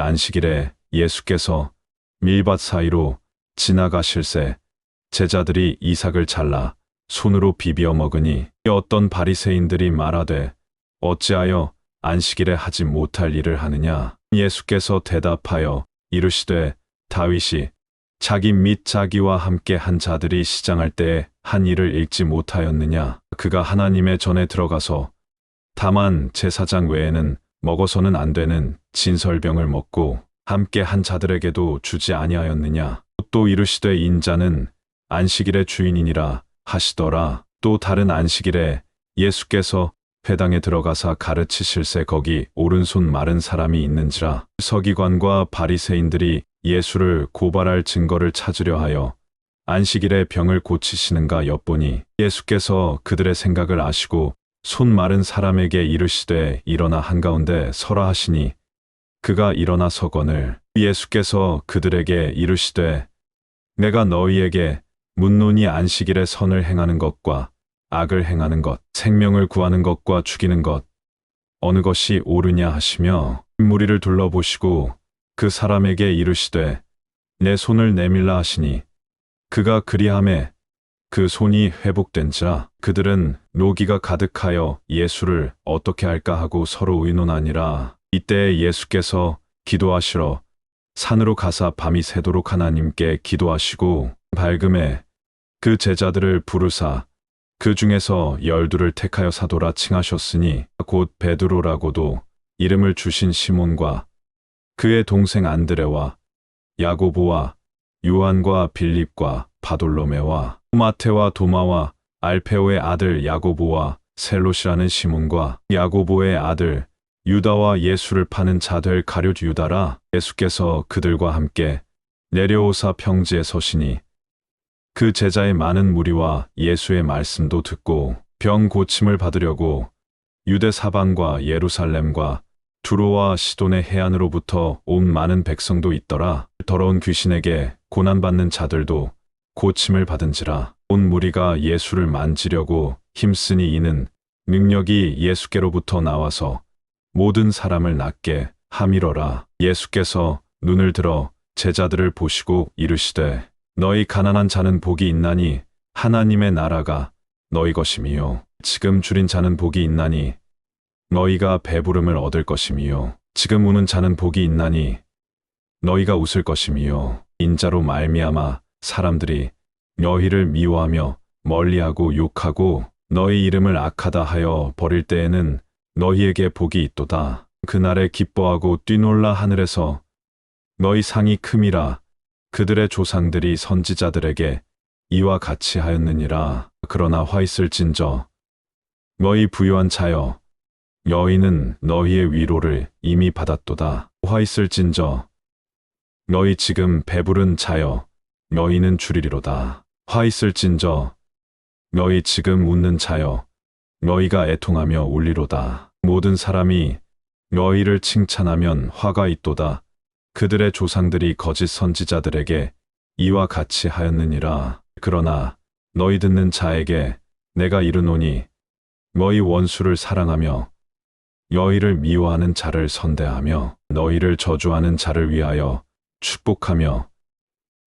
안식일에 예수께서 밀밭 사이로 지나가실새 제자들이 이삭을 잘라 손으로 비비어 먹으니 어떤 바리새인들이 말하되 어찌하여 안식일에 하지 못할 일을 하느냐? 예수께서 대답하여 이르시되 다윗이 자기 및 자기와 함께 한 자들이 시장할 때에 한 일을 읽지 못하였느냐? 그가 하나님의 전에 들어가서 다만 제사장 외에는 먹어서는 안 되는 진설병을 먹고 함께 한 자들에게도 주지 아니하였느냐? 또 이르시되 인자는 안식일의 주인이니라 하시더라. 또 다른 안식일에 예수께서 회당에 들어가사 가르치실새 거기 오른손 마른 사람이 있는지라. 서기관과 바리새인들이 예수를 고발할 증거를 찾으려 하여 안식일에 병을 고치시는가 엿보니 예수께서 그들의 생각을 아시고 손 마른 사람에게 이르시되 일어나 한가운데 서라 하시니 그가 일어나 서거늘 예수께서 그들에게 이르시되 내가 너희에게 문론이 안식일에 선을 행하는 것과 악을 행하는 것, 생명을 구하는 것과 죽이는 것, 어느 것이 옳으냐 하시며 무리를 둘러보시고 그 사람에게 이르시되 내 손을 내밀라 하시니 그가 그리함에 그 손이 회복된지라 그들은 노기가 가득하여 예수를 어떻게 할까 하고 서로 의논하니라. 이때 예수께서 기도하시러 산으로 가사 밤이 새도록 하나님께 기도하시고 밝음에 그 제자들을 부르사 그 중에서 열두를 택하여 사도라 칭하셨으니 곧 베드로라고도 이름을 주신 시몬과 그의 동생 안드레와 야고보와 요한과 빌립과 바돌로메와 마테와 도마와 알페오의 아들 야고보와 셀롯이라는 시몬과 야고보의 아들 유다와 예수를 파는 자될 가룟 유다라 예수께서 그들과 함께 내려오사 평지에 서시니 그 제자의 많은 무리와 예수의 말씀도 듣고 병 고침을 받으려고 유대 사방과 예루살렘과 두로와 시돈의 해안으로부터 온 많은 백성도 있더라. 더러운 귀신에게 고난받는 자들도 고침을 받은지라. 온 무리가 예수를 만지려고 힘쓰니 이는 능력이 예수께로부터 나와서 모든 사람을 낫게 함이러라. 예수께서 눈을 들어 제자들을 보시고 이르시되 너희 가난한 자는 복이 있나니 하나님의 나라가 너희 것임이요. 지금 줄인 자는 복이 있나니 너희가 배부름을 얻을 것임이요. 지금 우는 자는 복이 있나니 너희가 웃을 것임이요. 인자로 말미암아 사람들이 너희를 미워하며 멀리하고 욕하고 너희 이름을 악하다 하여 버릴 때에는 너희에게 복이 있도다. 그날에 기뻐하고 뛰놀라 하늘에서 너희 상이 큼이라 그들의 조상들이 선지자들에게 이와 같이 하였느니라. 그러나 화 있을진저 너희 부유한 자여 여인은 너희의 위로를 이미 받았도다. 화 있을진저 너희 지금 배부른 자여 너희는 줄이리로다. 화 있을진저 너희 지금 웃는 자여 너희가 애통하며 울리로다. 모든 사람이 너희를 칭찬하면 화가 있도다. 그들의 조상들이 거짓 선지자들에게 이와 같이 하였느니라. 그러나 너희 듣는 자에게 내가 이르노니 너희 원수를 사랑하며 너희를 미워하는 자를 선대하며 너희를 저주하는 자를 위하여 축복하며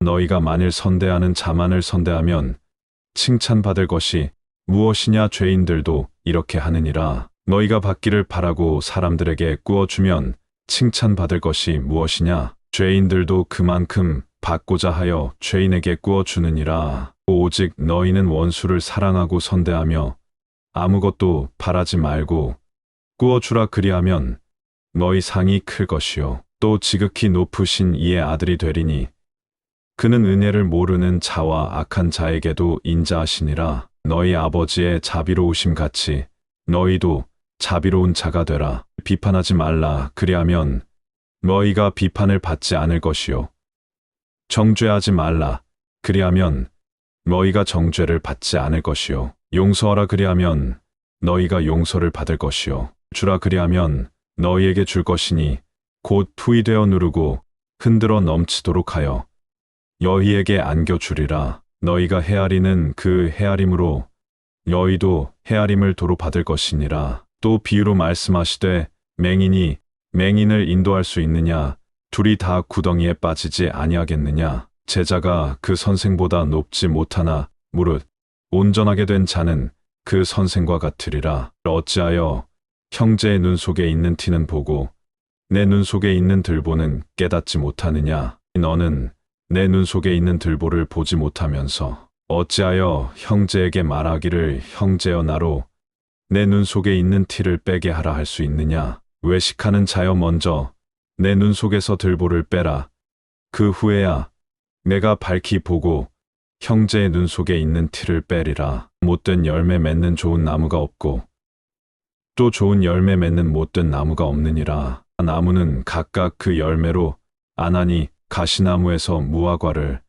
너희가 만일 선대하는 자만을 선대하면 칭찬받을 것이 무엇이냐? 죄인들도 이렇게 하느니라. 너희가 받기를 바라고 사람들에게 꾸어주면 칭찬받을 것이 무엇이냐? 죄인들도 그만큼 받고자 하여 죄인에게 꾸어주느니라. 오직 너희는 원수를 사랑하고 선대하며 아무것도 바라지 말고 꾸어주라 그리하면 너희 상이 클 것이요. 또 지극히 높으신 이의 아들이 되리니 그는 은혜를 모르는 자와 악한 자에게도 인자하시니라. 너희 아버지의 자비로우심 같이 너희도 자비로운 자가 되라. 비판하지 말라. 그리하면 너희가 비판을 받지 않을 것이요. 정죄하지 말라. 그리하면 너희가 정죄를 받지 않을 것이요. 용서하라 그리하면 너희가 용서를 받을 것이요. 주라 그리하면 너희에게 줄 것이니 곧 투이되어 누르고 흔들어 넘치도록 하여 너희에게 안겨주리라. 너희가 헤아리는 그 헤아림으로 너희도 헤아림을 도로 받을 것이니라. 또 비유로 말씀하시되 맹인이 맹인을 인도할 수 있느냐? 둘이 다 구덩이에 빠지지 아니하겠느냐? 제자가 그 선생보다 높지 못하나 무릇 온전하게 된 자는 그 선생과 같으리라. 어찌하여 형제의 눈 속에 있는 티는 보고 내 눈 속에 있는 들보는 깨닫지 못하느냐? 너는 내 눈 속에 있는 들보를 보지 못하면서 어찌하여 형제에게 말하기를 형제여 나로 내 눈 속에 있는 티를 빼게 하라 할 수 있느냐? 외식하는 자여 먼저 내 눈 속에서 들보를 빼라. 그 후에야 내가 밝히 보고 형제의 눈 속에 있는 티를 빼리라. 못된 열매 맺는 좋은 나무가 없고 또 좋은 열매 맺는 못된 나무가 없느니라. 나무는 각각 그 열매로 아나니 가시나무에서 무화과를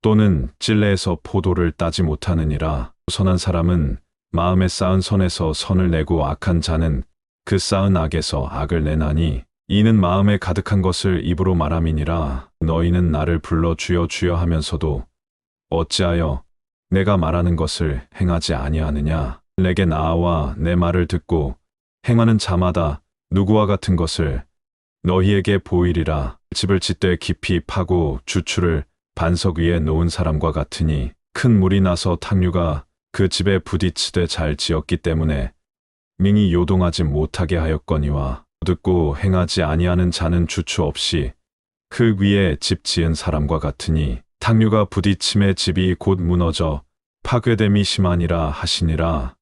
또는 찔레에서 포도를 따지 못하느니라. 선한 사람은 마음에 쌓은 선에서 선을 내고 악한 자는 그 쌓은 악에서 악을 내나니 이는 마음에 가득한 것을 입으로 말함이니라. 너희는 나를 불러 주여 주여 하면서도 어찌하여 내가 말하는 것을 행하지 아니하느냐? 내게 나아와 내 말을 듣고 행하는 자마다 누구와 같은 것을 너희에게 보이리라. 집을 짓되 깊이 파고 주추를 반석 위에 놓은 사람과 같으니 큰 물이 나서 탕류가 그 집에 부딪히되 잘 지었기 때문에 민이 요동하지 못하게 하였거니와 듣고 행하지 아니하는 자는 주추 없이 흙 위에 집 지은 사람과 같으니 탕류가 부딪힘에 집이 곧 무너져 파괴됨이 심하니라 하시니라